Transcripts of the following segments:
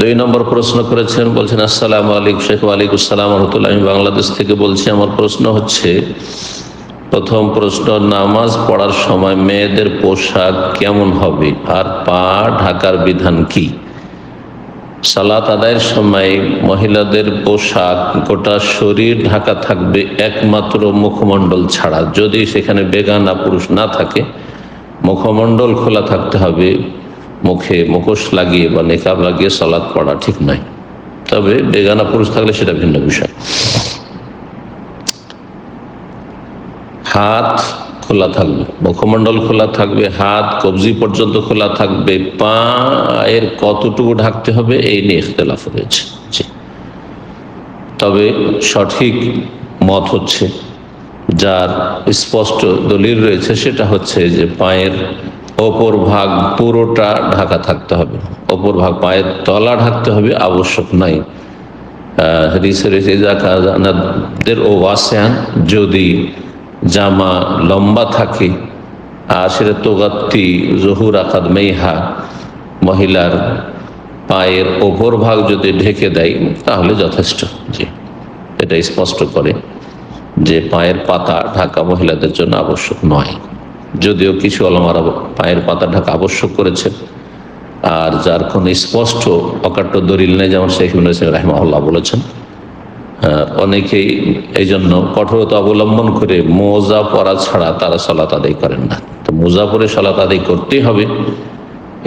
দুই নম্বর প্রশ্ন করেছেন বলছেন, আসসালাম আলিক শেখ, ওয়ালাইকুম আসসালাম, রহমতুল্লাহ, আমি বাংলাদেশ থেকে বলছি, আমার প্রশ্ন হচ্ছে, প্রথম প্রশ্ন, নামাজ পড়ার সময় মেয়েদের পোশাক কেমন হবে? আর পা ঢাকার বিধান কি? সালাত আদায়ের সময় মহিলাদের পোশাক গোটা শরীর ঢাকা থাকবে একমাত্র মুখমণ্ডল ছাড়া। যদি সেখানে বেগানা পুরুষ না থাকে, মুখমণ্ডল খোলা থাকতে হবে মুখে মুখোশ লাগিয়ে বা নেকাব লাগিয়ে সালাদ পড়া ঠিক নয়। তবে বেগানা পুরুষ থাকলে সেটা ভিন্ন বিষয়। হাত খোলা থাকবে, মুখমণ্ডল খোলা থাকবে, হাত কবজি পর্যন্ত খোলা থাকবে পা এর কতটুকু ঢাকতে হবে এই নিয়ে ইখতলাফ রয়েছে। তবে সঠিক মত হচ্ছে, যার স্পষ্ট দলিল রয়েছে সেটা হচ্ছে যে পায়ের ওপর ভাগ পুরোটা ঢাকা থাকতে হবে। ওপর ভাগ পায়ের তলা ঢাকতে হবে, আবশ্যক নাই। ও ওয়াসিয়ান, যদি জামা লম্বা থাকে আর সেটা তোগাত্তি, জহুর আকাদ মেহা মহিলার পায়ের ওপর ভাগ যদি ঢেকে দেয়, তাহলে যথেষ্ট। জি, এটা স্পষ্ট করে যে পায়ের পাতা ঢাকা মহিলাদের জন্য আবশ্যক নয়। যদিও কিছু অলমারা পায়ের পাতা ঢাকা আবশ্যক করেছে, আর যার কোনো স্পষ্ট অকাট্য দলিল নেই, যেমন শেখ রাহমাল্লাহ বলেছেন। অনেকেই এই জন্য কঠোরতা অবলম্বন করে মোজা পরা ছাড়া তারা সলাত আদায় করেন না। তো মোজা পরে সলাত আদায় করতেই হবে,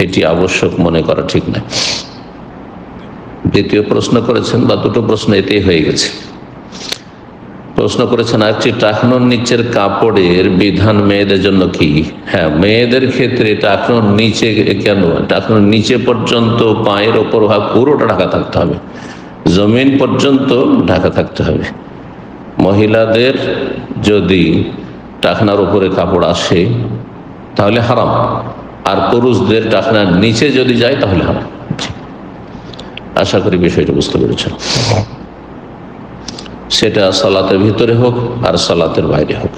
এটি আবশ্যক মনে করা ঠিক না দ্বিতীয় প্রশ্ন করেছেন, বা দুটো প্রশ্ন এতেই হয়ে গেছে। প্রশ্ন করেছেন একটি টাকনোর নিচের কাপড়ের বিধান মেয়েদের জন্য কি? হ্যাঁ মেয়েদের ক্ষেত্রে টাকনোর নিচে কেন? টাকনোর নিচে পর্যন্ত পায়ের ওপর ভাগ পুরোটা ঢাকা থাকতে হবে। জমিন পর্যন্ত ঢাকা থাকতে হবে। মহিলাদের যদি টাকনার উপরে কাপড় আসে, তাহলে হারাম। আর পুরুষদের টাকনার নিচে যদি যায়, তাহলে হারাম। আশা করি বিষয়টা বুঝতে পেরেছেন। সেটা সালাতের ভিতরে হোক আর সালাতের বাইরে হোক।